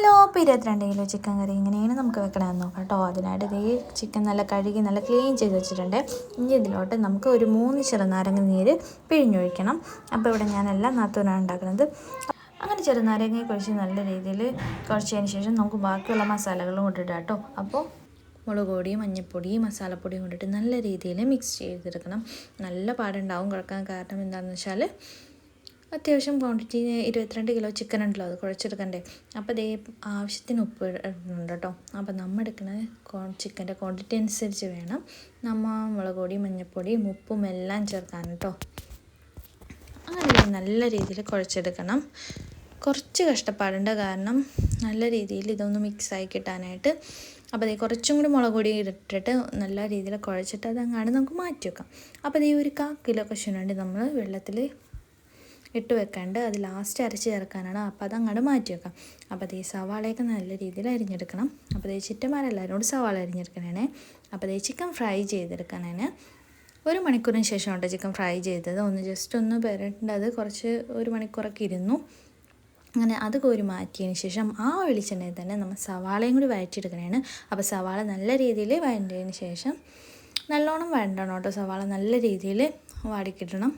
Hello അപ്പോൾ ഇരുപത്തിരണ്ട് kilo chicken കറി ഇങ്ങനെയാണ് നമുക്ക് വെക്കണമെന്ന് നോക്കാം കേട്ടോ. അതിനായിട്ട് ഇതേ ചിക്കൻ നല്ല കഴുകി നല്ല ക്ലീൻ ചെയ്ത് വെച്ചിട്ടുണ്ട്. ഇനി ഇതിലോട്ട് നമുക്ക് ഒരു മൂന്ന് ചെറുനാരങ്ങ നീര് പിഴിഞ്ഞൊഴിക്കണം. അപ്പോൾ ഇവിടെ ഞാനെല്ലാം നാത്തൂനാണ് ഉണ്ടാക്കുന്നത്. അങ്ങനെ ചെറുനാരങ്ങ കുഴിച്ച് നല്ല രീതിയിൽ കുഴച്ചതിന് ശേഷം നമുക്ക് ബാക്കിയുള്ള മസാലകളും കൊണ്ടിട്ട് കേട്ടോ. അപ്പോൾ മുളക് പൊടി മഞ്ഞൾപ്പൊടി മസാലപ്പൊടിയും കൊണ്ടിട്ട് നല്ല രീതിയിൽ മിക്സ് ചെയ്തെടുക്കണം. നല്ല പാടുണ്ടാവും. കുഴക്കാൻ കാരണം എന്താണെന്ന് വെച്ചാൽ അത്യാവശ്യം ക്വാണ്ടിറ്റി ഇരുപത്തിരണ്ട് കിലോ ചിക്കൻ ഉണ്ടല്ലോ അത് കുഴച്ചെടുക്കണ്ടേ. അപ്പോൾ ദേ ആവശ്യത്തിന് ഉപ്പ് ഇടുന്നുണ്ട് കേട്ടോ അപ്പോൾ നമ്മൾ എടുക്കുന്ന ചിക്കന്റെ ക്വാണ്ടിറ്റി അനുസരിച്ച് വേണം. നമ്മൾ മുളക് പൊടി മഞ്ഞൾപ്പൊടി ഉപ്പും എല്ലാം ചേർക്കാൻ കേട്ടോ അങ്ങനെ നല്ല രീതിയിൽ കുഴച്ചെടുക്കണം. കുറച്ച് കഷ്ടപ്പാടുണ്ട് കാരണം നല്ല രീതിയിൽ ഇതൊന്ന് മിക്സായി കിട്ടാനായിട്ട്. അപ്പോൾ അതേ കുറച്ചും കൂടി മുളക് പൊടി ഇട്ടിട്ട് നല്ല രീതിയിൽ കുഴച്ചിട്ട് അത് അങ്ങാണ്ട് നമുക്ക് മാറ്റി വെക്കാം. അപ്പോൾ അതേ ഒരു കാ കിലോ കശുവണ്ടി നമ്മൾ വെള്ളത്തിൽ ഇട്ട് വെക്കാണ്ട് അത് ലാസ്റ്റ് അരച്ച് ചേർക്കാനാണ്. അപ്പോൾ അത് അങ്ങോട്ട് മാറ്റി വെക്കാം. അപ്പോൾ ഈ സവാളയൊക്കെ നല്ല രീതിയിൽ അരിഞ്ഞെടുക്കണം. അപ്പോൾ അതേ കൂടി സവാള അരിഞ്ഞെടുക്കണേ അപ്പോൾ അതേ ചിക്കൻ ഫ്രൈ ചെയ്തെടുക്കാനാണ് ഒരു മണിക്കൂറിന് ശേഷം കേട്ടോ ചിക്കൻ ഫ്രൈ ചെയ്തത്. ഒന്ന് ജസ്റ്റ് ഒന്ന് പെരണ്ടത് കുറച്ച് ഒരു മണിക്കൂറൊക്കെ ഇരുന്നു. അങ്ങനെ അത് കോരി മാറ്റിയതിന് ശേഷം ആ വെളിച്ചെണ്ണയിൽ തന്നെ നമ്മൾ സവാളയും കൂടി വഴറ്റിയെടുക്കണേണ്. അപ്പോൾ സവാള നല്ല രീതിയിൽ വഴണ്ടതിന് ശേഷം നല്ലോണം വഴണ്ടണം കേട്ടോ. സവാള നല്ല രീതിയിൽ വാടിക്കിട്ടണം.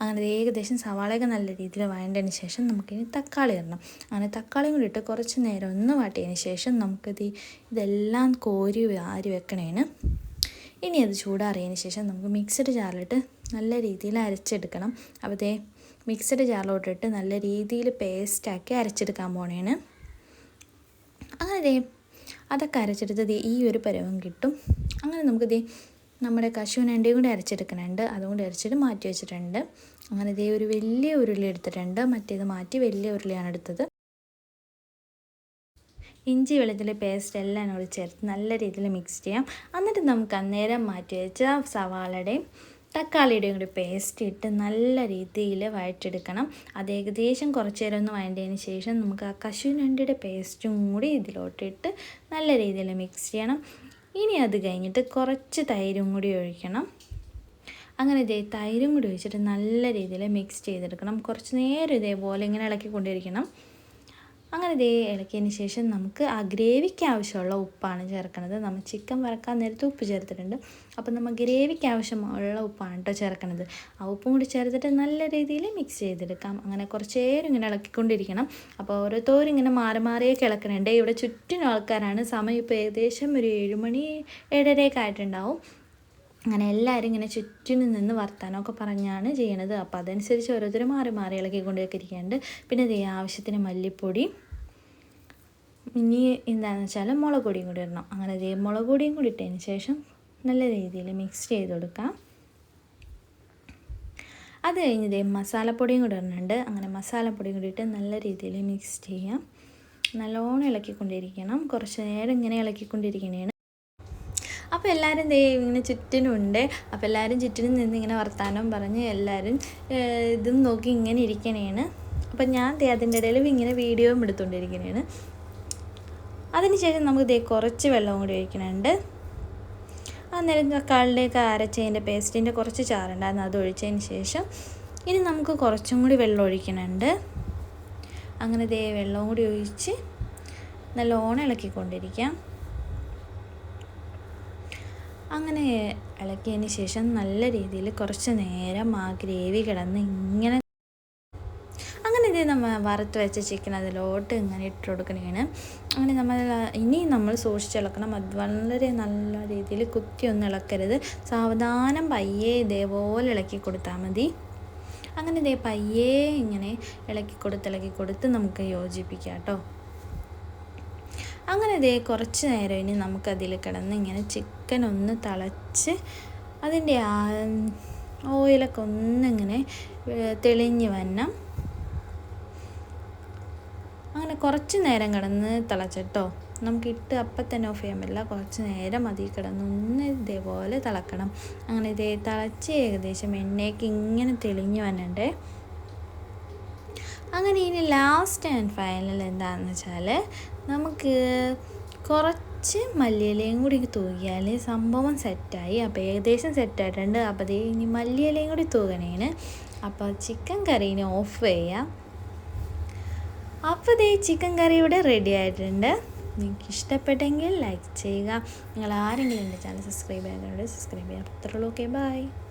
അങ്ങനെ ഏകദേശം സവാളയൊക്കെ നല്ല രീതിയിൽ വഴണ്ടതിന് ശേഷം നമുക്കിനി തക്കാളി ഇടണം. അങ്ങനെ തക്കാളിയും കൂടി ഇട്ട് കുറച്ച് നേരം ഒന്ന് വാട്ടിയതിന് ശേഷം നമുക്കിത് ഇതെല്ലാം കോരി ആരി വെക്കണേന്. ഇനി അത് ചൂടാറിയതിന് ശേഷം നമുക്ക് മിക്സഡ് ജാറിലിട്ട് നല്ല രീതിയിൽ അരച്ചെടുക്കണം. അപ്പോൾ ദേ മിക്സഡ് ജാറിലോട്ടിട്ട് നല്ല രീതിയിൽ പേസ്റ്റാക്കി അരച്ചെടുക്കാൻ പോണേന്. അങ്ങനെ അതൊക്കെ അരച്ചെടുത്ത് ഈ ഒരു പരുവം കിട്ടും. അങ്ങനെ നമുക്കിത് നമ്മുടെ കശുവിനണ്ടിയും കൂടി അരച്ചെടുക്കുന്നുണ്ട്. അതുകൊണ്ട് അരച്ചിട്ട് മാറ്റി വെച്ചിട്ടുണ്ട്. അങ്ങനെ ഇതേ ഒരു വലിയ ഉരുളി എടുത്തിട്ടുണ്ട്. മറ്റേത് മാറ്റി വലിയ ഉരുളിയാണ് എടുത്തത്. ഇഞ്ചി വെള്ളത്തിലെ പേസ്റ്റ് എല്ലാം കൂടി ചേർത്ത് നല്ല രീതിയിൽ മിക്സ് ചെയ്യാം. എന്നിട്ട് നമുക്ക് അന്നേരം മാറ്റി വെച്ച സവാളയുടെയും തക്കാളിയുടെയും കൂടി പേസ്റ്റ് ഇട്ട് നല്ല രീതിയിൽ വഴറ്റെടുക്കണം അത് ഏകദേശം കുറച്ച് നേരം ഒന്ന് വഴണ്ടതിന് ശേഷം നമുക്ക് ആ കശുവണ്ടിയുടെ പേസ്റ്റും കൂടി ഇതിലോട്ടിട്ട് നല്ല രീതിയിൽ മിക്സ് ചെയ്യണം. ഇനി അത് കഴിഞ്ഞിട്ട് കുറച്ച് തൈരും കൂടി ഒഴിക്കണം. അങ്ങനെ ഇതേ തൈരും കൂടി ഒഴിച്ചിട്ട് നല്ല രീതിയിൽ മിക്സ് ചെയ്തെടുക്കണം. കുറച്ച് നേരം ഇതേപോലെ ഇങ്ങനെ ഇളക്കിക്കൊണ്ടിരിക്കണം. അങ്ങനെ ദേ ഇളക്കിയതിന് ശേഷം നമുക്ക് ആ ഗ്രേവിക്ക് ആവശ്യമുള്ള ഉപ്പാണ് ചേർക്കുന്നത് നമ്മൾ ചിക്കൻ വറക്കാൻ നേരത്ത് ഉപ്പ് ചേർത്തിട്ടുണ്ട്. അപ്പോൾ നമ്മൾ ഗ്രേവിക്ക് ആവശ്യമുള്ള ഉപ്പാണ് കേട്ടോ ചേർക്കുന്നത് ആ ഉപ്പും കൂടി ചേർത്തിട്ട് നല്ല രീതിയിൽ മിക്സ് ചെയ്തെടുക്കാം. അങ്ങനെ കുറച്ച് നേരം ഇങ്ങനെ ഇളക്കിക്കൊണ്ടിരിക്കണം. അപ്പോൾ ഓരോരുത്തരും ഇങ്ങനെ മാറി മാറിയേ കിളക്കുന്നുണ്ട് ഇവിടെ ചുറ്റിനും ആൾക്കാരാണ്. സമയം ഇപ്പോൾ ഏകദേശം ഒരു ഏഴുമണി ഏഴരയൊക്കെ ആയിട്ടുണ്ടാവും. അങ്ങനെ എല്ലാവരും ഇങ്ങനെ ചുറ്റിനും നിന്ന് വർത്താനമൊക്കെ പറഞ്ഞാണ് ചെയ്യണത്. അപ്പോൾ അതനുസരിച്ച് ഓരോരുത്തരും മാറി മാറി ഇളക്കിക്കൊണ്ടൊക്കെ ഇരിക്കുന്നുണ്ട് പിന്നെ ദേ ആവശ്യത്തിന് മല്ലിപ്പൊടി ഇനി എന്താണെന്ന് വെച്ചാൽ മുളക് പൊടിയും കൂടി ഇടണം. അങ്ങനെ ഇതേ മുളക് പൊടിയും കൂടി ഇട്ടതിന് ശേഷം നല്ല രീതിയിൽ മിക്സ് ചെയ്ത് കൊടുക്കാം. അത് കഴിഞ്ഞ് ഇതേ മസാലപ്പൊടിയും കൂടി ഇടുന്നുണ്ട് അങ്ങനെ മസാലപ്പൊടിയും കൂടി ഇട്ട് നല്ല രീതിയിൽ മിക്സ് ചെയ്യാം. നല്ലോണം ഇളക്കിക്കൊണ്ടിരിക്കണം. കുറച്ച് നേരം ഇങ്ങനെ ഇളക്കിക്കൊണ്ടിരിക്കണേണ്. അപ്പോൾ എല്ലാവരും ദേ ഇങ്ങനെ ചുറ്റിനുണ്ട്. അപ്പോൾ എല്ലാവരും ചുറ്റിനും നിന്ന് ഇങ്ങനെ വർത്താനം പറഞ്ഞ് എല്ലാവരും ഇതും നോക്കി ഇങ്ങനെ ഇരിക്കണേണ്. അപ്പം ഞാൻ ദേ അതിന്റെ ഇടയിൽ ഇങ്ങനെ വീഡിയോയും എടുത്തുകൊണ്ടിരിക്കണേണ് അതിനുശേഷം നമുക്ക് ദേ കുറച്ച് വെള്ളവും കൂടി ഒഴിക്കണുണ്ട്. അന്നേരം കക്കാളിലേക്ക് അരച്ചതിന്റെ പേസ്റ്റിന്റെ കുറച്ച് ചാറുണ്ടായിരുന്നു അത് ഒഴിച്ചതിന് ശേഷം ഇനി നമുക്ക് കുറച്ചും കൂടി വെള്ളം ഒഴിക്കണുണ്ട്. അങ്ങനെ ദേ വെള്ളവും കൂടി ഒഴിച്ച് നല്ലോണം ഇളക്കിക്കൊണ്ടിരിക്കാം. അങ്ങനെ ഇളക്കിയതിന് ശേഷം നല്ല രീതിയിൽ കുറച്ച് നേരം ആ ഗ്രേവി കിടന്ന് ഇങ്ങനെ ഇത് വറുത്ത് വെച്ച ചിക്കൻ അതിലോട്ട് ഇങ്ങനെ ഇട്ട് കൊടുക്കണേണ്. അങ്ങനെ നമ്മൾ ഇനി നമ്മൾ സൂക്ഷിച്ചിളക്കണം അത് വളരെ നല്ല രീതിയിൽ കുത്തി ഒന്ന് ഇളക്കരുത്. സാവധാനം പയ്യെ ഇതേപോലെ ഇളക്കി കൊടുത്താൽ മതി. അങ്ങനെ ഇതേ പയ്യെ ഇങ്ങനെ ഇളക്കി കൊടുത്ത് ഇളക്കി കൊടുത്ത് നമുക്ക് യോജിപ്പിക്കാം കേട്ടോ. അങ്ങനെ ഇതേ കുറച്ച് നേരം ഇനി നമുക്കതിൽ കിടന്ന് ഇങ്ങനെ ചിക്കൻ ഒന്ന് തിളച്ച് അതിന്റെ ഓയിലൊക്കെ ഒന്നിങ്ങനെ തെളിഞ്ഞ് വന്നം കുറച്ച് നേരം കിടന്ന് തിളച്ചിട്ടോ. നമുക്ക് ഇട്ട് അപ്പം തന്നെ ഓഫ് ചെയ്യാൻ പറ്റില്ല. കുറച്ച് നേരം മതി കിടന്ന് ഒന്ന് ഇതേപോലെ തിളക്കണം. അങ്ങനെ ഇതേ തിളച്ച് ഏകദേശം എണ്ണയ്ക്ക് ഇങ്ങനെ തെളിഞ്ഞു വന്നണ്ടേ അങ്ങനെ ഇനി ലാസ്റ്റ് ആൻഡ് ഫൈനൽ എന്താണെന്ന് വെച്ചാൽ നമുക്ക് കുറച്ച് മല്ലിയിലയും കൂടി തൂകിയാൽ സംഭവം സെറ്റായി അപ്പോൾ ഏകദേശം സെറ്റായിട്ടുണ്ട് അപ്പോൾ ഇനി മല്ലിയിലയും കൂടി തൂകണേന്. അപ്പോൾ ചിക്കൻ കറീനെ ഓഫ് ചെയ്യാം. അപ്പോൾ ഇതേ ചിക്കൻ കറി ഇവിടെ റെഡി ആയിട്ടുണ്ട്. നിങ്ങൾക്ക് ഇഷ്ടപ്പെട്ടെങ്കിൽ ലൈക്ക് ചെയ്യുക. നിങ്ങൾ ആരെങ്കിലും എന്റെ ചാനൽ സബ്സ്ക്രൈബ് ചെയ്യാൻ സബ്സ്ക്രൈബ് ചെയ്യാം. അത്രയുള്ളൂ. Okay bye